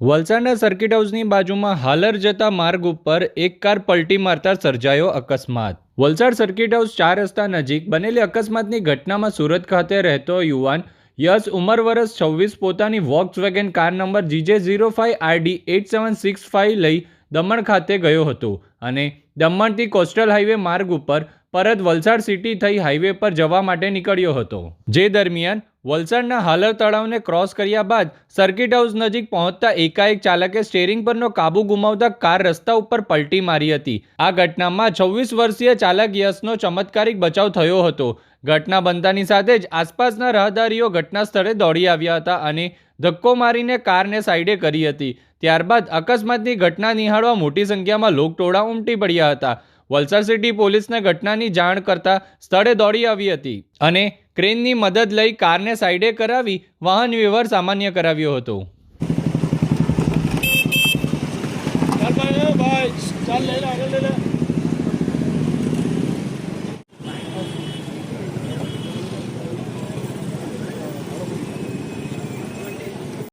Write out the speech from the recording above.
વલસાડના સર્કિટ હાઉસની બાજુમાં હાલર જતા માર્ગ ઉપર એક કાર પલટી મારતા સર્જાયો અકસ્માત. વલસાડ સર્કિટ હાઉસ ચાર રસ્તા નજીક બનેલી અકસ્માતની ઘટનામાં સુરત ખાતે રહેતો યુવાન યશ ઉંમર વર્ષ છવ્વીસ પોતાની Volkswagen car number GJ zero five RD eight seven six five લઈ દમણ ખાતે ગયો હતો અને દમણથી કોસ્ટલ હાઈવે માર્ગ ઉપર પરત વલસાડ સિટી થઈ હાઈવે પર જવા માટે નીકળ્યો હતો. જે દરમિયાન વલસાડના હાલર તળાવને ક્રોસ કર્યા બાદ સર્કિટ હાઉસ નજીક પહોંચતા એકાએક ચાલકે સ્ટેરિંગ પરનો કાબુ ગુમાવતા કાર રસ્તા ઉપર પલટી મારી હતી. આ ઘટનામાં છવ્વીસ વર્ષીય ચાલક યશનો ચમત્કારિક બચાવ થયો હતો. ઘટના બનતાની સાથે જ આસપાસના રાહદારીઓ ઘટના સ્થળે દોડી આવ્યા હતા અને ધક્કો મારીને કારને સાઈડે કરી હતી. ત્યારબાદ અકસ્માતની ઘટના નિહાળવા મોટી સંખ્યામાં લોકટોળા ઉમટી પડ્યા હતા. વલસાડ સિટી પોલીસને ઘટનાની જાણ કરતા સ્થળે દોડી આવી હતી અને ક્રેનની મદદ લઈ કારને સાઈડે કરાવી વાહન વ્યવહાર સામાન્ય કરાવ્યો હતો ભાઈ ચાલ લઈ લે આગળ લઈ લે